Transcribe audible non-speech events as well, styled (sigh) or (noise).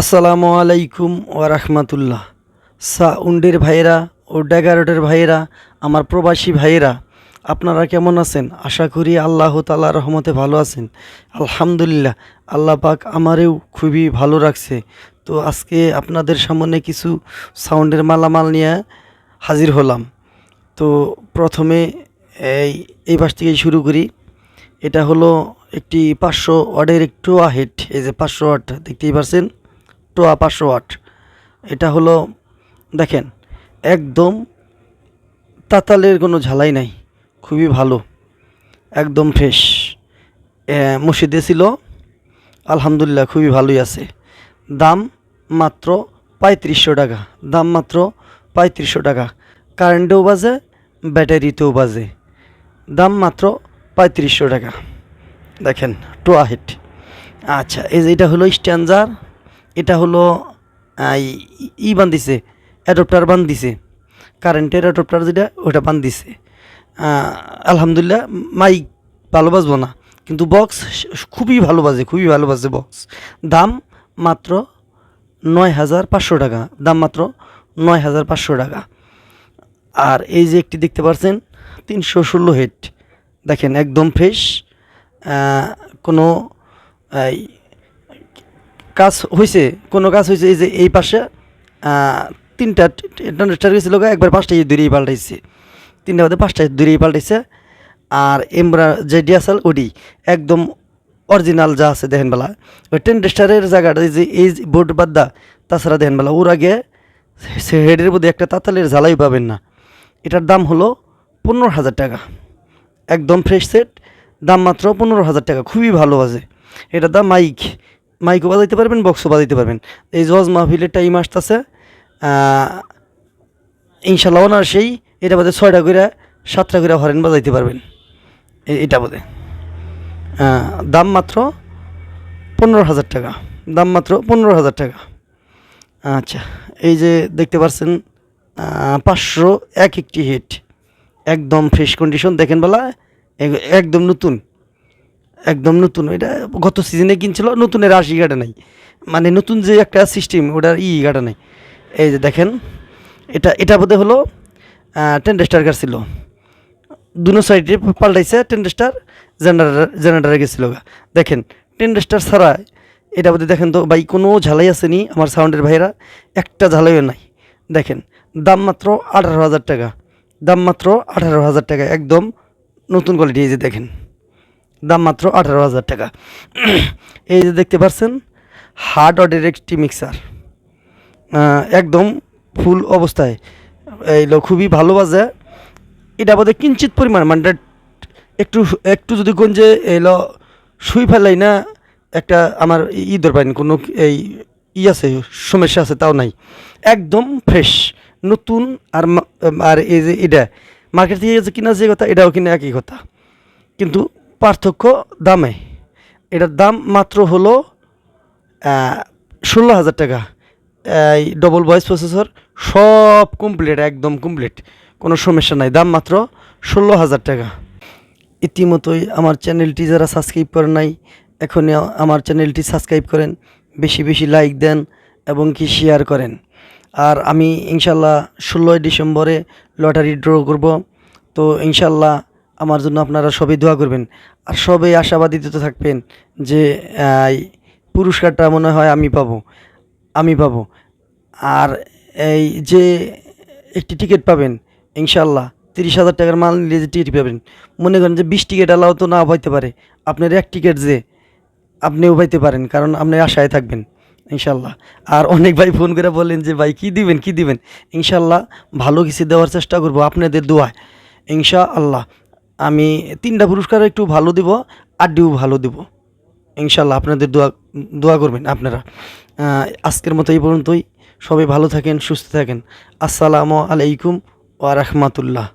আসসালামু আলাইকুম ওয়া রাহমাতুল্লাহ। সাউন্ডের ভাইয়েরা ও ড্যাগারটের ভাইয়েরা, আমার প্রবাসী ভাইয়েরা, আপনারা কেমন আছেন? আশা করি আল্লাহ তালা রহমতে ভালো আছেন। আলহামদুলিল্লাহ, আল্লাহ পাক আমারেও খুবই ভালো রাখছে। তো আজকে আপনাদের সামনে কিছু সাউন্ডের মালামাল নিয়ে হাজির হলাম। তো প্রথমে এই এই পাশ থেকে শুরু করি। এটা হলো একটি পাঁচশো ওয়ার্ডের একটু হেড এই যে পাঁচশো ওয়াট দেখতেই পারছেন। টোয়া পাঁচশো ওয়াট এটা হলো, দেখেন, একদম তাতালের কোনো ঝালাই নাই, খুবই ভালো, একদম ফ্রেশ মসজিদে ছিল, আলহামদুলিল্লাহ খুবই ভালোই আছে। দাম মাত্র পঁয়ত্রিশশো টাকা, দাম মাত্র পঁয়ত্রিশশো টাকা। কারেন্টেও বাজে, ব্যাটারিতেও বাজে, দাম মাত্র পঁয়ত্রিশশো টাকা। দেখেন, টোয়া হেড আচ্ছা এই যে এটা হলো স্ট্যান্ডার এটা হলো ই- বান্ধিছে অ্যাডপ্টার বান্ধিছে। কারেন্টের অ্যাডপ্টার যেটা ওটা বান্ধিছে। আহ, আলহামদুলিল্লাহ মাইক ভালো বাজবো না কিন্তু বক্স খুবই ভালো বাজে খুবই ভালো বাজে বক্স দাম মাত্র নয় হাজার পাঁচশো টাকা দাম মাত্র নয় হাজার পাঁচশো টাকা। আর এই যে একটি দেখতে পাচ্ছেন তিনশো ষোলো হেড দেখেন একদম ফ্রেশ কোনো কাজ হয়েছে কোনো কাজ হয়েছে এই যে এই পাশে তিনটা স্টার গেছিল একবার পাঁচটা দূরেই পাল্টাইছে। তিনটা বাদে পাঁচটা দূরেই পাল্টাইছে। আর এমরা যে ডিএসএল, ওডি, একদম অরিজিনাল যা আছে দেখেন বেলা। ওই টেন স্টারের জায়গাটা যে, এই বোর্ড বাদ দা, তাছাড়া দেখেন বেলা, ওর আগে হেডের মধ্যে একটা তাতালের ঝালাই পাবেন না। এটার দাম হলো পনেরো হাজার টাকা। একদম ফ্রেশ সেট, দাম মাত্র পনেরো হাজার টাকা, খুবই ভালো আছে। এটার দাম মাইক মাইকও বাজাইতে পারবেন, বক্সও বাজাইতে পারবেন। এই জজ মাহফিলের টাইম আসতেছে ইনশাল্লাহ ওনার সেই এটা বাদে ছয়টা করে সাতটা করে হরেন বাজাইতে পারবেন। এটা বোধে দাম মাত্র পনেরো হাজার টাকা। দাম মাত্র পনেরো হাজার টাকা। আচ্ছা এই যে দেখতে পাচ্ছেন পাঁচশো এক একটি হিট একদম ফ্রেশ কন্ডিশন দেখেন বেলা একদম নতুন। একদম নতুন, এটা গত সিজনে কিনছিল, নতুনের আশি গাটা নাই। মানে নতুন যে একটা সিস্টেম ওটার ই গাটা নাই। এই যে দেখেন, এটা এটা বোধহয় হলো টেন স্টার কার ছিল। দুনো সাইডে পাল্টাইছে টেন স্টার জেনারেটার জেনারেটারে গেছিল। দেখেন টেন স্টার ছাড়া এটা বোধহয় দেখেন তো, ভাই, কোনো ঝালাই আসেনি আমার সাউন্ডের ভাইরা একটা ঝালাইও নাই। দেখেন, দাম মাত্র আঠারো হাজার টাকা। দাম মাত্র আঠারো হাজার টাকা, একদম নতুন কোয়ালিটি এই যে দেখেন। দাম মাত্র আঠারো হাজার টাকা। (clears throat) এই যে দেখতে পাচ্ছেন হার্ড অর্ডার একটি মিক্সার। একদম ফুল অবস্থায়। এইগুলো খুবই ভালো বাজে। এটা বোধহয় কিঞ্চিত পরিমাণ মানে একটু একটু যদি গঞ্জে এলো শুই ফেলাই না, একটা আমার ই দরকার কোনো এই ই আছে, সমস্যা আছে, তাও নাই। একদম ফ্রেশ, নতুন আর আর এই যে এটা, মার্কেট থেকে কিনা যে কথা, এটাও কিনা একই কথা। কিন্তু পার্থক্য দামে। এটার দাম মাত্র হলো ষোলো হাজার টাকা। এই ডবল ভয়েস প্রসেসর সব কমপ্লিট একদম কমপ্লিট কোনো সমস্যা নাই, দাম মাত্র ষোলো হাজার টাকা। ইতিমতোই আমার চ্যানেলটি যারা সাবস্ক্রাইব করেন নাই, এখনই আমার চ্যানেলটি সাবস্ক্রাইব করেন, বেশি বেশি লাইক দেন এবং কি শেয়ার করেন। আর আমি ইনশাল্লাহ ষোলোই ডিসেম্বরে লটারি ড্র করব। তো ইনশাল্লাহ আমার জন্য আপনারা সবাই দোয়া করবেন। আর সবাই আশাবাদিত থাকবেন যে পুরস্কারটা মনে হয় আমি পাবো। আমি পাবো। আর এই যে একটি টিকিট পাবেন ইনশাল্লাহ তিরিশ হাজার টাকার মাল নিলে যে টিকিট পাবেন। মনে করেন যে বিশ টিকিট আলাও তো না পাইতে পারে। আপনার এক টিকিট যে, আপনিও পাইতে পারেন, কারণ আপনি আশায় থাকবেন ইনশাল্লাহ আর অনেক ভাই ফোন করে বলেন যে, ভাই, কী দিবেন কী দিবেন? ইনশাল্লাহ ভালো কিছু দেওয়ার চেষ্টা করব আপনাদের দোয়ায়। ইনশা আল্লাহ আমি তিনটা পুরস্কার একটু ভালো দিব আড্ডিও ভালো দিব। ইনশাল্লাহ আপনাদের দোয়া দোয়া করবেন আপনারা। আজকের মতো এই পর্যন্তই। সবাই ভালো থাকেন, সুস্থ থাকেন। আসসালামু আলাইকুম ওয়া রাহমাতুল্লাহ।